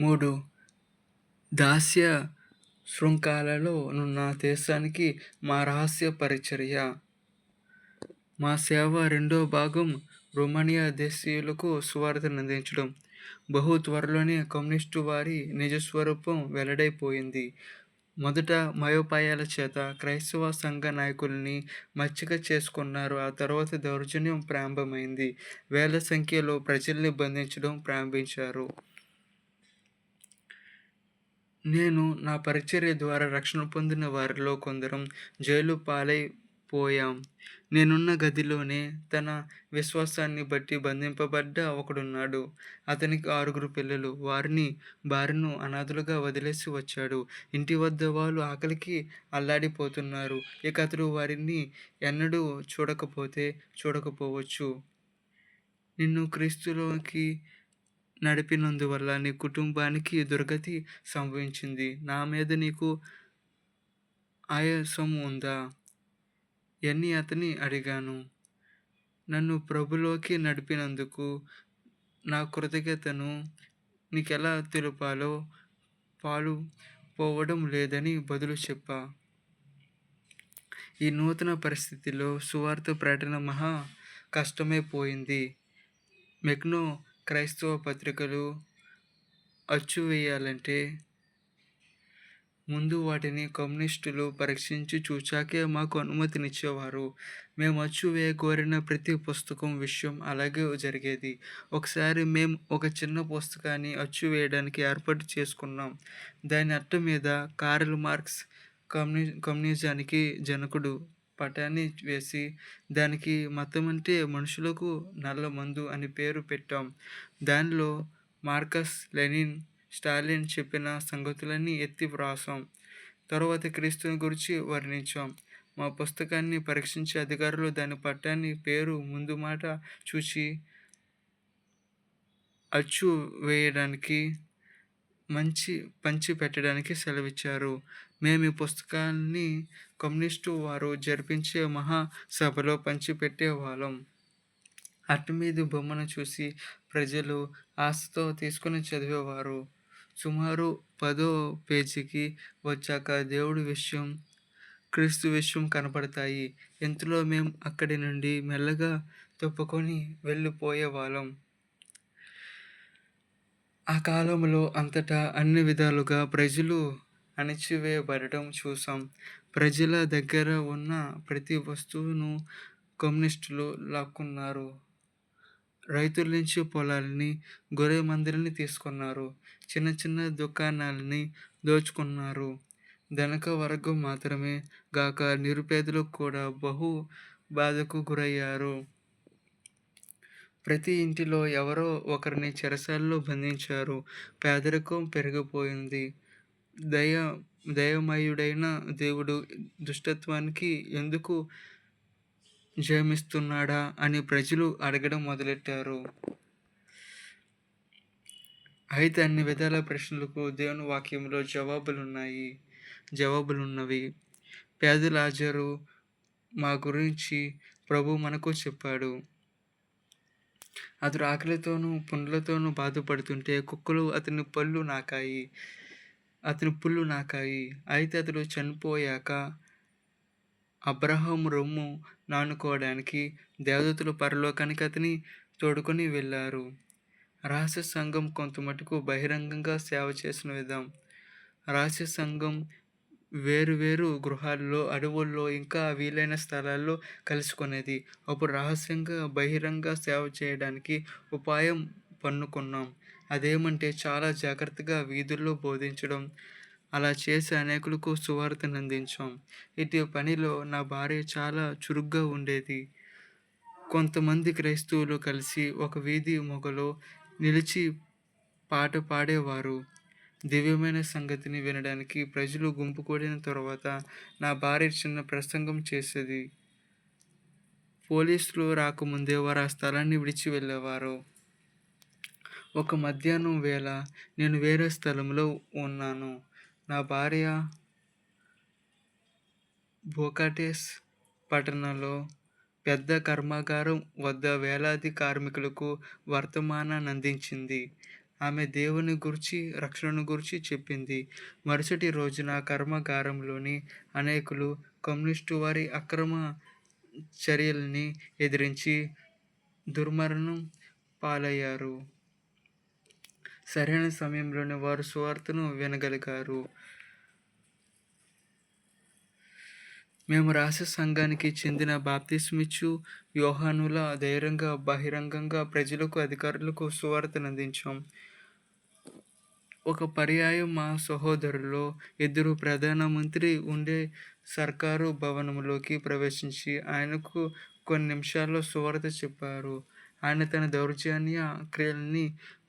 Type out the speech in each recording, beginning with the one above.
మూడు దాస్య శృంఖాలలో నా దేశానికి మా రహస్య పరిచర్య. మా సేవ రెండో భాగం రొమానియా దేశీయులకు స్వార్థనందించడం బహు త్వరలోనే కమ్యూనిస్టు వారి నిజస్వరూపం వెల్లడైపోయింది. మొదట మయోపాయాల చేత క్రైస్తవ సంఘ నాయకుల్ని మచ్చిక చేసుకున్నారు. ఆ తర్వాత దౌర్జన్యం ప్రారంభమైంది. వేల సంఖ్యలో ప్రజల్ని బంధించడం ప్రారంభించారు. నేను నా పరిచర్య ద్వారా రక్షణ పొందిన వారిలో కొందరం జైలు పాలైపోయాం. నేనున్న గదిలోనే తన విశ్వాసాన్ని బట్టి బంధింపబడ్డ ఒకడున్నాడు. అతనికి ఆరుగురు పిల్లలు. వారిని భార్యను అనాథలుగా వదిలేసి వచ్చాడు. ఇంటి వద్ద వాళ్ళు ఆకలికి అల్లాడిపోతున్నారు. ఇక అతడు వారిని ఎన్నడూ చూడకపోతే చూడకపోవచ్చు. నిన్ను క్రీస్తులోకి నడిపినందువల్ల నీ కుటుంబానికి దుర్గతి సంభవించింది. నా మీద నీకు ఆయాసం ఉందా? ఎన్ని అతని అడిగాను. నన్ను ప్రభులోకి నడిపినందుకు నా కృతజ్ఞతను నీకెలా తెలుపాలో పాలు పోవడం లేదని బదులు చెప్పా. ఈ నూతన పరిస్థితిలో సువార్త ప్రకటన మహా కష్టమైపోయింది. మెగ్నో క్రైస్తవ పత్రికలు అచ్చు వేయాలంటే ముందు వాటిని కమ్యూనిస్టులు పరీక్షించి చూచాకే మాకు అనుమతినిచ్చేవారు. మేము అచ్చు వేయగోరిన ప్రతి పుస్తకం విషయం అలాగే జరిగేది. ఒకసారి మేము ఒక చిన్న పుస్తకాన్ని అచ్చు వేయడానికి ఏర్పాటు చేసుకున్నాం. దాని అట్ట మీద కార్ల్ మార్క్స్ కమ్యూని కమ్యూనిజానికి జనకుడు పటాన్ని వేసి దానికి మతం అంటే మనుషులకు నల్ల మందు అని పేరు పెట్టాం. దానిలో మార్కస్ లెనిన్ స్టాలిన్ చెప్పిన సంగతులన్నీ ఎత్తి వ్రాసాం. తర్వాత క్రీస్తుని గురించి వర్ణించాం. మా పుస్తకాన్ని పరీక్షించే అధికారులు దాని పట్టాన్ని పేరు ముందు మాట చూచి అచ్చు వేయడానికి మంచి పంచి పెట్టడానికి సెలవిచ్చారు. మేము ఈ పుస్తకాన్ని కమ్యూనిస్టు వారు జరిపించే మహాసభలో పంచిపెట్టేవాళ్ళం. అట్టు మీద బొమ్మను చూసి ప్రజలు ఆశతో తీసుకుని చదివేవారు. సుమారు పదో పేజీకి వచ్చాక దేవుడి విషయం క్రీస్తు విషయం కనపడతాయి. ఇంతలో మేము అక్కడి నుండి మెల్లగా తప్పుకొని వెళ్ళిపోయేవాళ్ళం. ఆ కాలంలో అంతటా అన్ని విధాలుగా ప్రజలు అణిచివేయబడటం చూసాం ప్రజల దగ్గర ఉన్న ప్రతి వస్తువును కమ్యూనిస్టులు లాక్కున్నారు. రైతుల నుంచి పొలాలని గొర్రె మందలని తీసుకున్నారు. చిన్న చిన్న దుకాణాలని దోచుకున్నారు. ధనక వర్గం మాత్రమే గాక నిరుపేదలు కూడా బహు బాధకు గురయ్యారు. ప్రతి ఇంటిలో ఎవరో ఒకరిని చెరసాల్లో బంధించారు. పేదరికం పెరిగిపోయింది. దయ దయమయుడైన దేవుడు దుష్టత్వానికి ఎందుకు జయమిస్తున్నాడా అని ప్రజలు అడగడం మొదలెట్టారు. అయితే అన్ని విధాల ప్రశ్నలకు దేవుని వాక్యంలో జవాబులున్నాయి. జవాబులున్నవి. పేదలాజరు మా గురించి ప్రభు మనకు చెప్పాడు. అతడు ఆకలితోనూ పుండ్లతోనూ బాధపడుతుంటే కుక్కలు అతని పళ్ళు నాకాయి. అతని పుళ్ళు నాకాయి. అయితే అతడు చనిపోయాక అబ్రహం రొమ్ము నానుకోవడానికి దేవదూతలు పరలోకానికి అతని తోడుకొని వెళ్ళారు. రహస్య సంఘం కొంతమటుకు బహిరంగంగా సేవ చేసిన విధం. రహస్య సంఘం వేరు వేరు గృహాల్లో అడవుల్లో ఇంకా వీలైన స్థలాల్లో కలుసుకునేది. అప్పుడు రహస్యంగా బహిరంగ సేవ చేయడానికి ఉపాయం పన్నుకున్నాం. అదేమంటే చాలా జాగ్రత్తగా వీధుల్లో బోధించడం అలా చేసి అనేకులకు సువార్తను అందించాం ఇటు పనిలో నా భార్య చాలా చురుగ్గా ఉండేది. కొంతమంది క్రైస్తవులు కలిసి ఒక వీధి మొగలో నిలిచి పాట పాడేవారు. దివ్యమైన సంగతిని వినడానికి ప్రజలు గుంపు కూడిన తర్వాత నా భార్య చిన్న ప్రసంగం చేసేది. పోలీసులు రాకముందే వారు ఆ స్థలాన్ని విడిచి వెళ్ళేవారు. ఒక మధ్యాహ్నం వేళ నేను వేరే స్థలంలో ఉన్నాను. నా భార్య బోకాటేస్ పట్టణంలో పెద్ద కర్మాగారం వద్ద వేలాది కార్మికులకు వర్తమానాన్ని అందించింది. ఆమె దేవుని గురించి రక్షణను గురించి చెప్పింది. మరుసటి రోజున కర్మాగారంలోని అనేకులు కమ్యూనిస్టు వారి అక్రమ చర్యల్ని ఎదిరించి దుర్మరణం పాలయ్యారు. సరైన సమయంలోనే వారు సువార్తను వినగలిగారు. మేము రాసే సంఘానికి చెందిన బాప్తిస్మిచ్చు యోహానుల ధైర్యంగా బహిరంగంగా ప్రజలకు అధికారులకు సువార్తను అందించాం. ఒక పర్యాయం మా సహోదరులో ఇద్దరు ప్రధానమంత్రి ఉండే సర్కారు భవనంలోకి ప్రవేశించి ఆయనకు కొన్ని నిమిషాల్లో సువార్త చెప్పారు. ఆయన తన దౌర్జన్య క్రియల్ని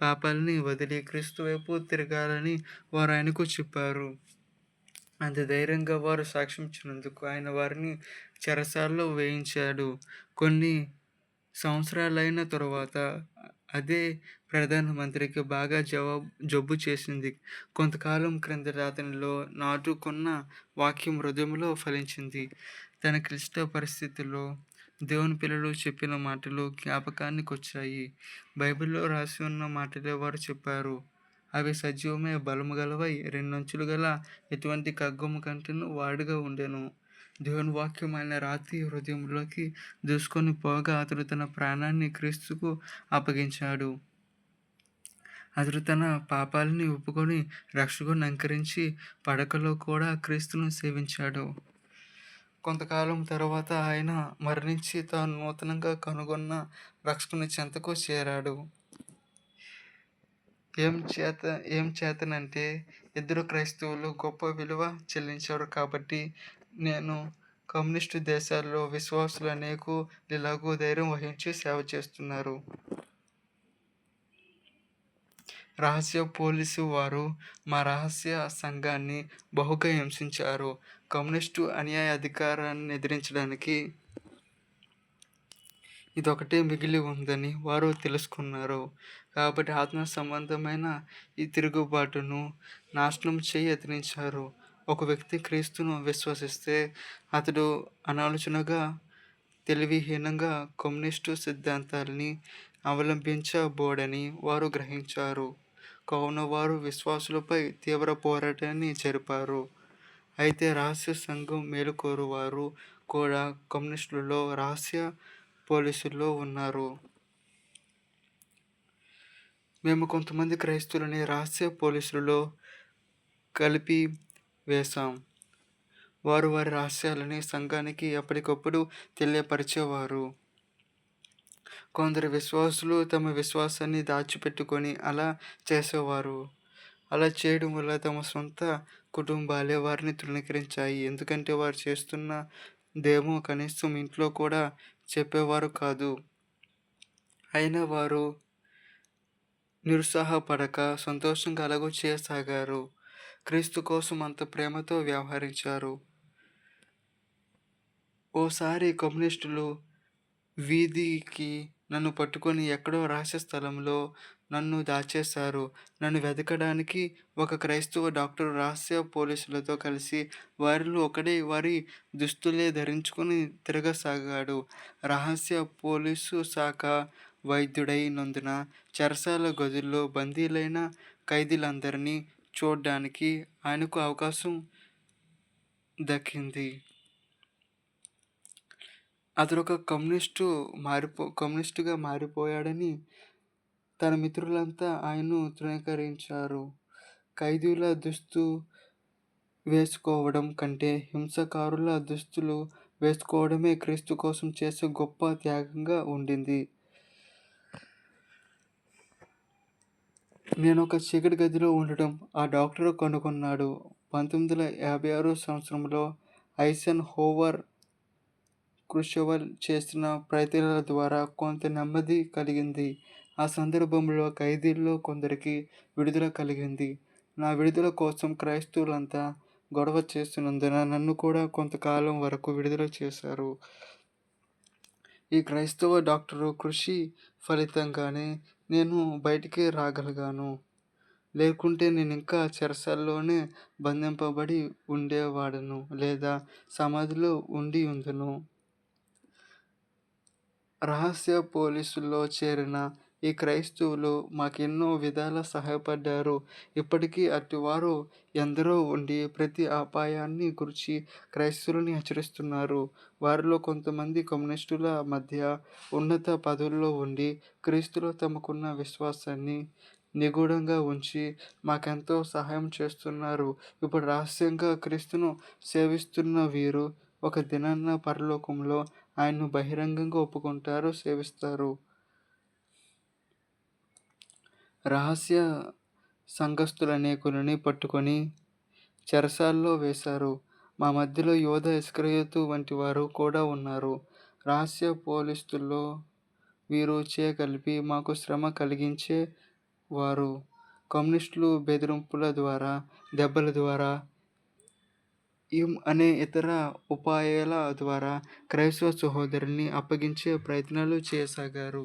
పాపాలని వదిలి క్రీస్తు వైపు తిరగాలని వారు ఆయనకు చెప్పారు. అంత ధైర్యంగా వారు సాక్ష్యం ఇచ్చినందుకు ఆయన వారిని చెరసాల్లో వేయించాడు. కొన్ని సంవత్సరాలైన తరువాత అదే ప్రధానమంత్రికి బాగా జవాబు జబ్బు చేసింది. కొంతకాలం క్రిందట అతనిలో నాటుకున్న వాక్యం హృదయంలో ఫలించింది. తన క్లిష్ట పరిస్థితుల్లో దేవుని పిల్లలు చెప్పిన మాటలు జ్ఞాపకానికి వచ్చాయి. బైబిల్లో రాసి ఉన్న మాటలే వారు చెప్పారు. అవి సజీవమే బలము గలవై రెండంచులు గల ఎటువంటి ఖడ్గము కంటేను వాడుగా ఉండెను. దేవుని వాక్యం ఆయన రాత్రి హృదయంలోకి దూసుకొని పోగా అతడు తన ప్రాణాన్ని క్రీస్తుకు అప్పగించాడు. అతడు తన పాపాలని ఒప్పుకొని రక్షకుని అంకరించి పడకలో కూడా క్రీస్తును సేవించాడు. కొంతకాలం తర్వాత ఆయన మరణించి తాను నూతనంగా కనుగొన్న రక్షకుని చెంతకు చేరాడు. ఏం చేత ఏం చేతనంటే ఇద్దరు క్రైస్తవులు గొప్ప విలువ చెల్లించారు కాబట్టి నేను కమ్యూనిస్టు దేశాల్లో విశ్వాసులు అనేకు ఇలాగూ ధైర్యం వహించి సేవ చేస్తున్నారు. రహస్య పోలీసు వారు మా రహస్య సంఘాన్ని బహుగా హింసించారు. కమ్యూనిస్టు అన్యాయ అధికారాన్ని ఎదిరించడానికి ఇదొకటే మిగిలి ఉందని వారు తెలుసుకున్నారు. కాబట్టి ఆత్మ సంబంధమైన ఈ తిరుగుబాటును నాశనం చేయి ఎదిరించారు. ఒక వ్యక్తి క్రీస్తును విశ్వసిస్తే అతడు అనాలోచనగా తెలివిహీనంగా కమ్యూనిస్టు సిద్ధాంతాలని అవలంబించబోడని వారు గ్రహించారు. కావున వారు విశ్వాసులపై తీవ్ర పోరాటాన్ని జరిపారు. అయితే రహస్య సంఘం మేలుకోరు వారు కూడా కమ్యూనిస్టులలో రహస్య పోలీసుల్లో ఉన్నారు. మేము కొంతమంది క్రైస్తవులని రహస్య పోలీసులలో కలిపి వేశాం. వారు వారి రహస్యాలని సంఘానికి ఎప్పటికప్పుడు తెలియపరిచేవారు. కొందరు విశ్వాసులు తమ విశ్వాసాన్ని దాచిపెట్టుకొని అలా చేసేవారు. అలా చేయడం వల్ల తమ సొంత కుటుంబాలే వారిని తృణీకరించాయి. ఎందుకంటే వారు చేస్తున్న దేమో కనీసం ఇంట్లో కూడా చెప్పేవారు కాదు. అయినా వారు నిరుత్సాహపడక సంతోషంగా అలాగూ చేయసాగారు. క్రీస్తు కోసం అంత ప్రేమతో వ్యవహరించారు. ఓసారి కమ్యూనిస్టులు వీధికి నన్ను పట్టుకొని ఎక్కడో రహస్య స్థలంలో నన్ను దాచేశారు. నన్ను వెతకడానికి ఒక క్రైస్తవ డాక్టర్ రహస్య పోలీసులతో కలిసి వారిలో ఒకడే వారి దుస్తులే ధరించుకొని తిరగసాగాడు. రహస్య పోలీసు శాఖ వైద్యుడైనందున చెరసాల గదుల్లో బందీలైన ఖైదీలందరినీ చూడడానికి ఆయనకు అవకాశం దక్కింది. అతడు ఒక కమ్యూనిస్టు మారిపో కమ్యూనిస్టుగా మారిపోయాడని తన మిత్రులంతా ఆయన్ను తృణీకరించారు. ఖైదీల దుస్తు వేసుకోవడం కంటే హింసకారుల దుస్తులు వేసుకోవడమే క్రీస్తు కోసం చేసే గొప్ప త్యాగంగా ఉండింది. నేను ఒక చీకటి గదిలో ఉండటం ఆ డాక్టర్ కనుగొన్నాడు. పంతొమ్మిది వందల యాభై ఆరో సంవత్సరంలో ఐసన్ హోవర్ క్రుషవల్ చేసిన ప్రయత్నాల ద్వారా కొంత నెమ్మది కలిగింది. ఆ సందర్భంలో ఖైదీల్లో కొందరికి విడుదల కలిగింది. నా విడుదల కోసం క్రైస్తవులంతా గొడవ చేస్తున్నందున నన్ను కూడా కొంతకాలం వరకు విడుదల చేశారు. ఈ క్రైస్తవ డాక్టరు కృషి ఫలితంగానే నేను బయటికి రాగలిగాను. లేకుంటే నేను ఇంకా చెరసల్లోనే బంధింపబడి ఉండేవాడను లేదా సమాధిలో ఉండి ఉందును. రహస్య పోలీసుల్లో చేరిన ఈ క్రైస్తవులు మాకెన్నో విధాల సహాయపడ్డారు. ఇప్పటికీ అటువారు ఎందరో ఉండి ప్రతి అపాయాన్ని గురించి క్రైస్తవులని హెచ్చరిస్తున్నారు. వారిలో కొంతమంది కమ్యూనిస్టుల మధ్య ఉన్నత పదవుల్లో ఉండి క్రీస్తులో తమకున్న విశ్వాసాన్ని నిగూఢంగా ఉంచి మాకెంతో సహాయం చేస్తున్నారు. ఇప్పుడు రహస్యంగా క్రీస్తును సేవిస్తున్న వీరు ఒక దినాన్న పరలోకంలో ఆయన్ను బహిరంగంగా ఒప్పుకుంటారు సేవిస్తారు? రహస్య సంఘస్థుల అనేకులని పట్టుకొని చెరసాల్లో వేశారు. మా మధ్యలో యోధ ఇస్క్రయోతు వంటి వారు కూడా ఉన్నారు. రహస్య పోలీసుల్లో వీరు చేయగలిపి మాకు శ్రమ కలిగించే వారు. కమ్యూనిస్టులు బెదిరింపుల ద్వారా దెబ్బల ద్వారా ఇం అనే ఇతర ఉపాయాల ద్వారా క్రైస్తవ సహోదరుని అప్పగించే ప్రయత్నాలు చేయసాగారు.